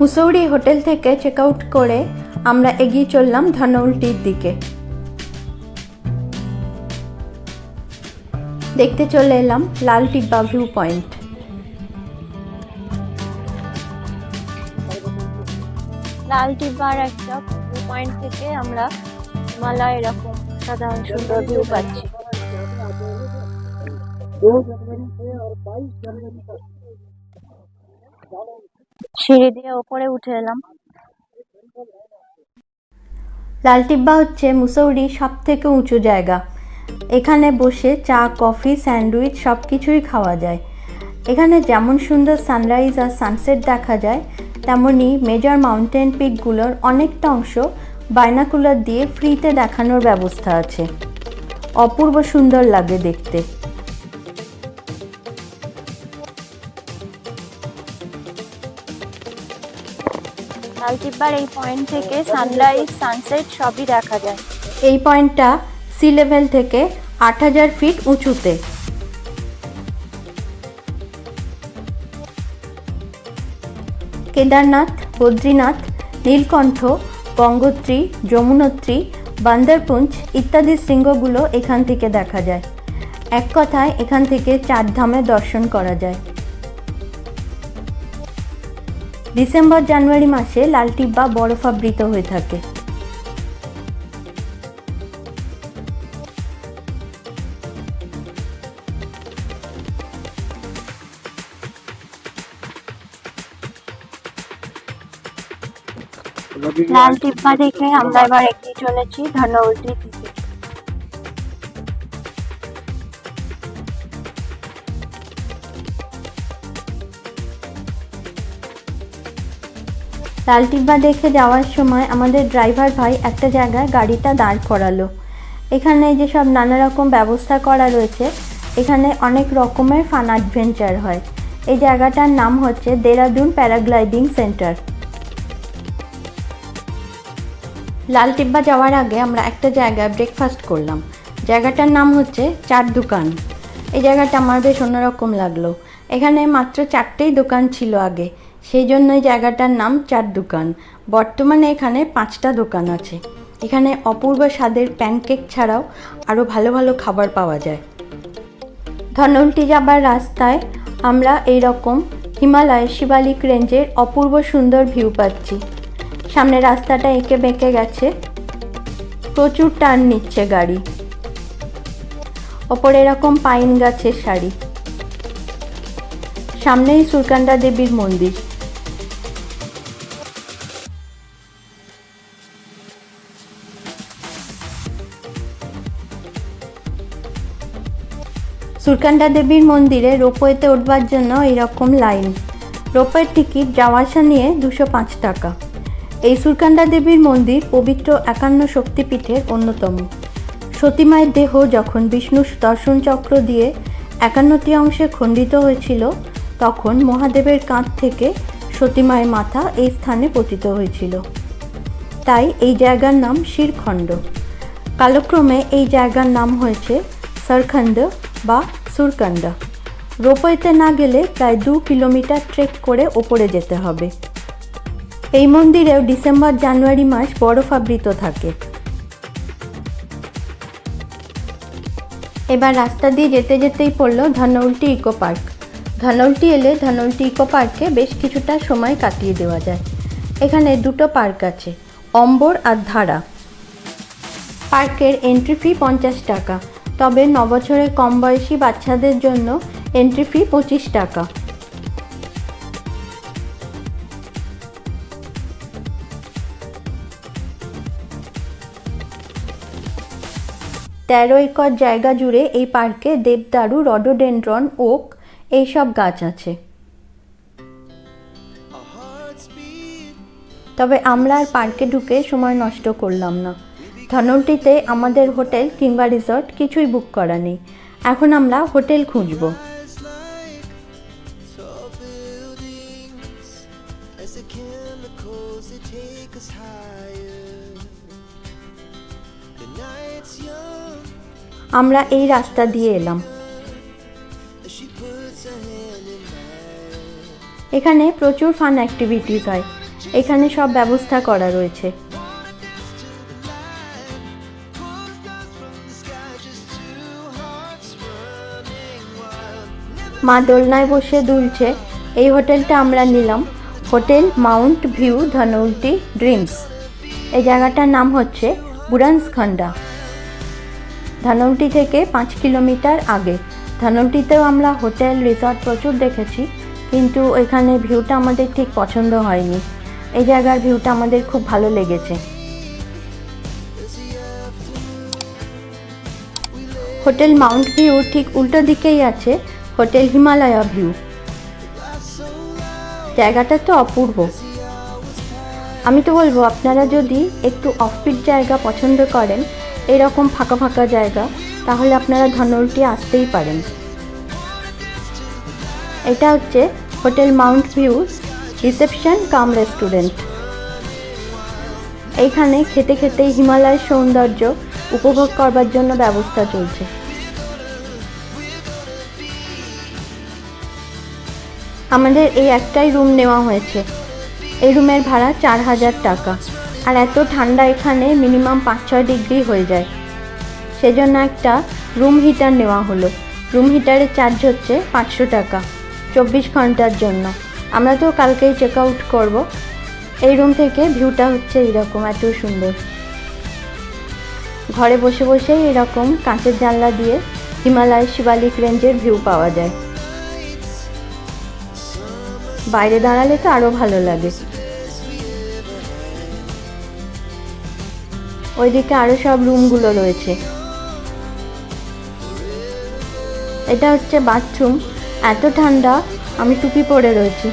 Mussoorie hotel থেকে check out করে আমরা এগিয়ে চললাম ধনৌলটির দিকে। দেখতে চলে এলাম লাল টিব্বা ভিউ পয়েন্ট লাল টিব্বার একটা ভিউ পয়েন্ট থেকে আমরা হিমালয় এরকম সাধারণ সুন্দর ভিউ পাচ্ছি। সিঁড়ি দিয়ে ওপরে উঠে এলাম। লাল টিব্বা হচ্ছে মুসৌরি সব থেকে উঁচু জায়গা। এখানে বসে চা, কফি, স্যান্ডউইচ সব কিছুই খাওয়া যায়। এখানে যেমন সুন্দর সানরাইজ আর সানসেট দেখা যায়, তেমনি মেজর মাউন্টেন পিকগুলোর অনেকটা অংশ বাইনাকুলার দিয়ে ফ্রিতে দেখানোর ব্যবস্থা আছে। অপূর্ব সুন্দর লাগে দেখতে। লাল টিব্বার এই পয়েন্ট থেকে সানরাইজ সানসেট সবই দেখা যায়। এই পয়েন্টটা সি লেভেল থেকে আট হাজার ফিট উঁচুতে। কেদারনাথ, বদ্রীনাথ, নীলকণ্ঠ গঙ্গোত্রী যমুনোত্রী, বান্দরপুঞ্জ ইত্যাদি শৃঙ্গগুলো এখান থেকে দেখা যায়। এক কথায় এখান থেকে চার ধামে দর্শন করা যায়। ডিসেম্বর জানুয়ারি মাসে লাল টিব্বা বরফাবৃত হয়ে থাকে। লাল টিব্বা দেখে আমরা এবার এগিয়ে চলেছি। ধনৌলটির দিকে লাল টিব্বা দেখে যাওয়ার সময় আমাদের ড্রাইভার ভাই একটা জায়গায় গাড়িটা দাঁড় করালো। এখানে যেসব নানা রকম ব্যবস্থা করা রয়েছে, এখানে অনেক রকমের ফান অ্যাডভেঞ্চার হয়। এই জায়গাটার নাম হচ্ছে দেরাদুন প্যারাগ্লাইডিং সেন্টার। লাল টিব্বা যাওয়ার আগে আমরা একটা জায়গায় ব্রেকফাস্ট করলাম। জায়গাটার নাম হচ্ছে চার দোকান। এই জায়গাটা আমার বেশ অন্যরকম লাগল। এখানে মাত্র চারটেই দোকান ছিল আগে। সেই জন্য জায়গাটার নাম চার দোকান। বর্তমানে এখানে পাঁচটা দোকান আছে। এখানে অপূর্ব স্বাদের প্যানকেক ছাড়াও আরও ভালো ভালো খাবার পাওয়া যায়। ধনৌলটি যাবার রাস্তায় আমরা এই রকম হিমালয় শিবালিক রেঞ্জের অপূর্ব সুন্দর ভিউ পাচ্ছি। সামনে রাস্তাটা এঁকে বেঁকে গেছে। প্রচুর টার্ন নিচ্ছে গাড়ি। ওপরে এরকম পাইন গাছের শাড়ি সামনেই সুরকান্দা দেবীর মন্দির। সুরকান্দা দেবীর মন্দিরে রোপওয়েতে উঠবার জন্য এরকম লাইন। রোপওয়ের টিকিট যাওয়া আসা নিয়ে দুশো পাঁচ টাকা। এই সুরকান্দা দেবীর মন্দির পবিত্র একান্ন শক্তিপীঠের অন্যতম। সতীমায়ের দেহ যখন বিষ্ণু দর্শন চক্র দিয়ে একান্নটি অংশে খণ্ডিত হয়েছিল, তখন মহাদেবের কাঁধ থেকে সতীমায়ের মাথা এই স্থানে পতিত হয়েছিল। তাই এই জায়গার নাম শিরখণ্ড। কালক্রমে এই জায়গার নাম হয়েছে সরখণ্ড বা সুরকান্ডা রোপওয়েতে না গেলে প্রায় দু কিলোমিটার ট্রেক করে ওপরে যেতে হবে। এই মন্দিরেও ডিসেম্বর, জানুয়ারি মাস বরফাবৃত থাকে। এবার রাস্তা দিয়ে যেতে যেতেই পড়ল ধনৌলটি ইকো পার্ক। ধনৌলটি এলে ধনৌলটি ইকো পার্কে বেশ কিছুটা সময় কাটিয়ে দেওয়া যায়। এখানে দুটো পার্ক আছে, অম্বর আর ধারা। পার্কের এন্ট্রি ফি পঞ্চাশ টাকা। তবে নবছরের কম বয়সী বাচ্চাদের জন্য এন্ট্রি ফি পঁচিশ টাকা। তেরো একর জায়গা জুড়ে এই পার্কে দেবদারু, রডোডেন্ড্রন, ওক এইসব গাছ আছে। তবে আমরা আর পার্কে ঢুকে সময় নষ্ট করলাম না। ধনলটিতে আমাদের হোটেল কিংবা রিসর্ট কিছুই বুক করা নেই। এখন আমরা হোটেল খুঁজব। আমরা এই রাস্তা দিয়ে এলাম. এখানে প্রচুর ফান অ্যাক্টিভিটিস হয়। এখানে সব ব্যবস্থা করা রয়েছে। মা দোলনায় বসে দুলছে। এই হোটেলটা আমরা নিলাম। Hotel mount view Dhanaulti dreams. এই জায়গাটার নাম হচ্ছে বুরান্সখন্ডা ধনৌল্টি থেকে পাঁচ কিলোমিটার আগে। ধনৌল্টিতেও আমরা হোটেল, রিসর্ট প্রচুর দেখেছি, কিন্তু এখানে ভিউটা আমাদের ঠিক পছন্দ হয়নি। এই জায়গার ভিউটা আমাদের খুব ভালো লেগেছে। হোটেল মাউন্ট ভিউ ঠিক উল্টো দিকেই আছে। Hotel Himalaya view. জায়গাটা তো অপূর্ব। আমি তো বলব, আপনারা যদি একটু অফবিট জায়গা পছন্দ করেন, এরকম ফাঁকা ফাঁকা জায়গা, তাহলে আপনারা ধনৌল্টি আসতেই পারেন। এটা হচ্ছে hotel mount view reception cum restaurant. এইখানে খেতে খেতেই হিমালয়ের সৌন্দর্য উপভোগ করবার জন্য ব্যবস্থা চলছে। আমাদের এই একটাই রুম নেওয়া হয়েছে। এই রুমের ভাড়া চার হাজার টাকা। আর এত ঠান্ডা এখানে মিনিমাম পাঁচ ছয় ডিগ্রি হয়ে যায়। সেজন্য একটা রুম হিটার নেওয়া হলো। রুম হিটারের চার্জ হচ্ছে পাঁচশো টাকা চব্বিশ ঘণ্টার জন্য। আমরা তো কালকেই চেক আউট করব। এই রুম থেকে ভিউটা হচ্ছে এইরকম, এত সুন্দর। ঘরে বসে বসেই এরকম কাঁচের জানলা দিয়ে হিমালয় শিবালিক রেঞ্জের ভিউ পাওয়া যায়। বাইরে দাঁড়ালে তো আরও ভালো লাগে। ওইদিকে আরও সব রুমগুলো রয়েছে। এটা হচ্ছে বাথরুম। এত ঠান্ডা, আমি টুপি পরে রয়েছি।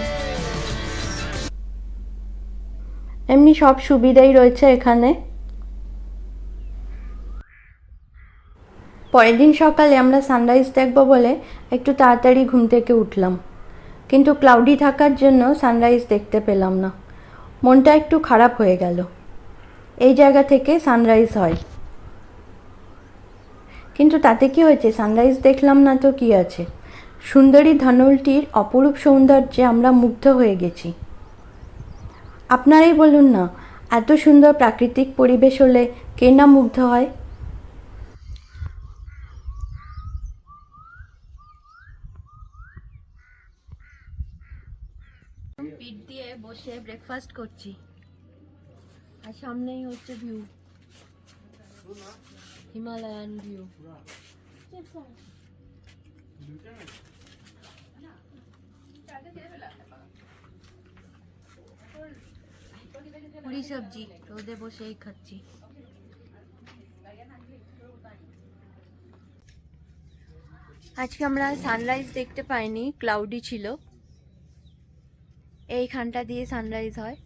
এমনি সব সুবিধাই রয়েছে এখানে। পরের দিন সকালে আমরা সানরাইজ দেখব বলে একটু তাড়াতাড়ি ঘুম থেকে উঠলাম। কিন্তু ক্লাউডি থাকার জন্য সানরাইজ দেখতে পেলাম না। মনটা একটু খারাপ হয়ে গেল। এই জায়গা থেকে সানরাইজ হয়। কিন্তু তাতে কি হয়েছে? সানরাইজ দেখলাম না তো কি আছে? সুন্দরী ধনলটির অপরূপ সৌন্দর্যে আমরা মুগ্ধ হয়ে গেছি। আপনারাই বলুন না, এত সুন্দর প্রাকৃতিক পরিবেশ হলে কে না মুগ্ধ হয়? পিঠ দিয়ে বসে ব্রেকফাস্ট করছি। আর সামনেই হচ্ছে ভিউ হিমালয়ান ভিউ পুরি সবজি রোদে বসেই খাচ্ছি। আজকে আমরা সানরাইজ দেখতে পাইনি ক্লাউডি ছিল। এইখানটা দিয়ে সানরাইজ হয়।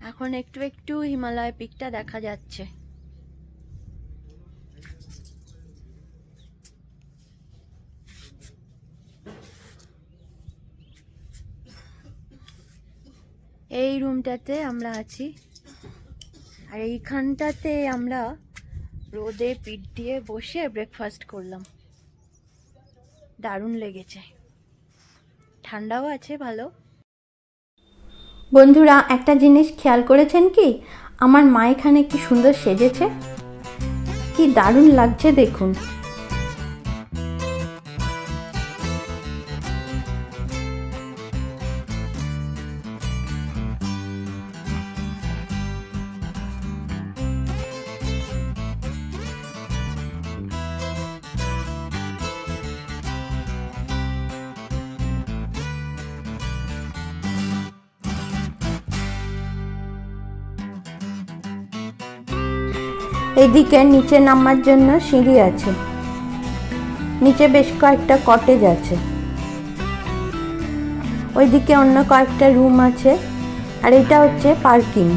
এখন একটু একটু হিমালয় পিকটা দেখা যাচ্ছে। এই রুমটাতে আমরা আছি। আর এইখানটাতে আমরা রোদে পিঠ দিয়ে বসে ব্রেকফাস্ট করলাম। দারুণ লেগেছে। ঠান্ডাও আছে, ভালো। বন্ধুরা, একটা জিনিস খেয়াল করেছেন কি? আমার মা এখানে কি সুন্দর সেজেছে? কি দারুণ লাগছে দেখুন। এদিকে নিচে নামার জন্য সিঁড়ি আছে। নিচে বেশ কয়েকটা কটেজ আছে। ওইদিকে অন্য কয়েকটা রুম আছে আর এটা হচ্ছে পার্কিং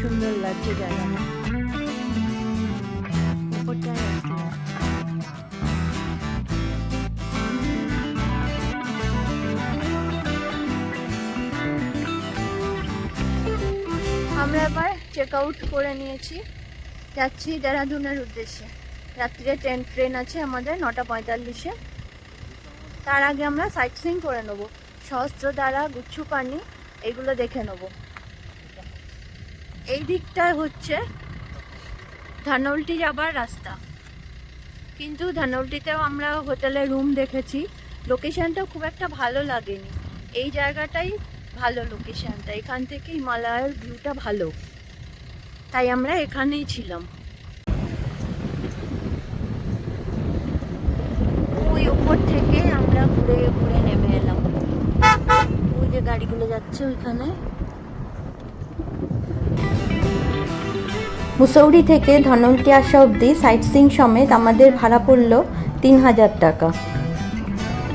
সুন্দর লাগছে জায়গাটা। চেক আউট করে নিয়েছি। যাচ্ছি দেরাদুনের উদ্দেশ্যে। রাত্রিরে ট্রেন ট্রেন আছে আমাদের নটা পঁয়তাল্লিশে। তার আগে আমরা সাইট সিং করে নেব। সহস্রধারা গুচ্ছু পানি, এগুলো দেখে নেব। এই দিকটা হচ্ছে ধানউলটি যাবার রাস্তা। কিন্তু ধানউলটিতেও আমরা হোটেলে রুম দেখেছি। লোকেশনটা খুব একটা ভালো লাগেনি। এই জায়গাটাই ভালো লোকেশনটা। এখান থেকে হিমালয়ের ভিউটা ভালো। তাই আমরা এখানেই ছিলাম। ওই উপর থেকে আমরা ঘুরে ঘুরে নেমে এলাম। ওই যে গাড়িগুলো যাচ্ছে ওইখানে। মুসৌরি থেকে ধনৌটি আসা অবধি সাইট সিং সমেত আমাদের ভাড়া পড়ল তিন হাজার টাকা।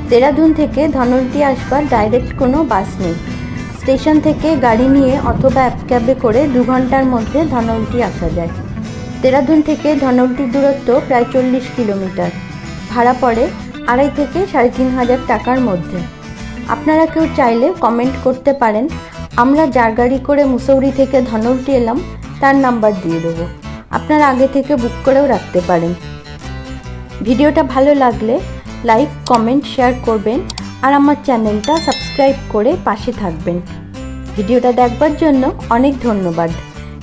দেরাদুন থেকে ধনৌটি আসবার ডাইরেক্ট কোনো বাস নেই। স্টেশন থেকে গাড়ি নিয়ে অথবা অ্যাপ ক্যাবে করে দু ঘণ্টার মধ্যে ধনৌটি আসা যায়। দেরাদুন থেকে ধনৌটির দূরত্ব প্রায় চল্লিশ কিলোমিটার। ভাড়া পড়ে আড়াই থেকে সাড়ে তিন হাজার টাকার মধ্যে। আপনারা কেউ চাইলে কমেন্ট করতে পারেন, আমরা যার গাড়ি করে মুসৌরি থেকে ধনৌটি এলাম, তার নাম্বার দিয়ে দেবো। আপনারা আগে থেকে বুক করেও রাখতে পারেন। ভিডিওটা ভালো লাগলে লাইক, কমেন্ট, শেয়ার করবেন। আর আমার চ্যানেলটা সাবস্ক্রাইব করে পাশে থাকবেন। ভিডিওটা দেখবার জন্য অনেক ধন্যবাদ।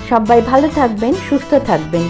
সবাই ভালো থাকবেন, সুস্থ থাকবেন।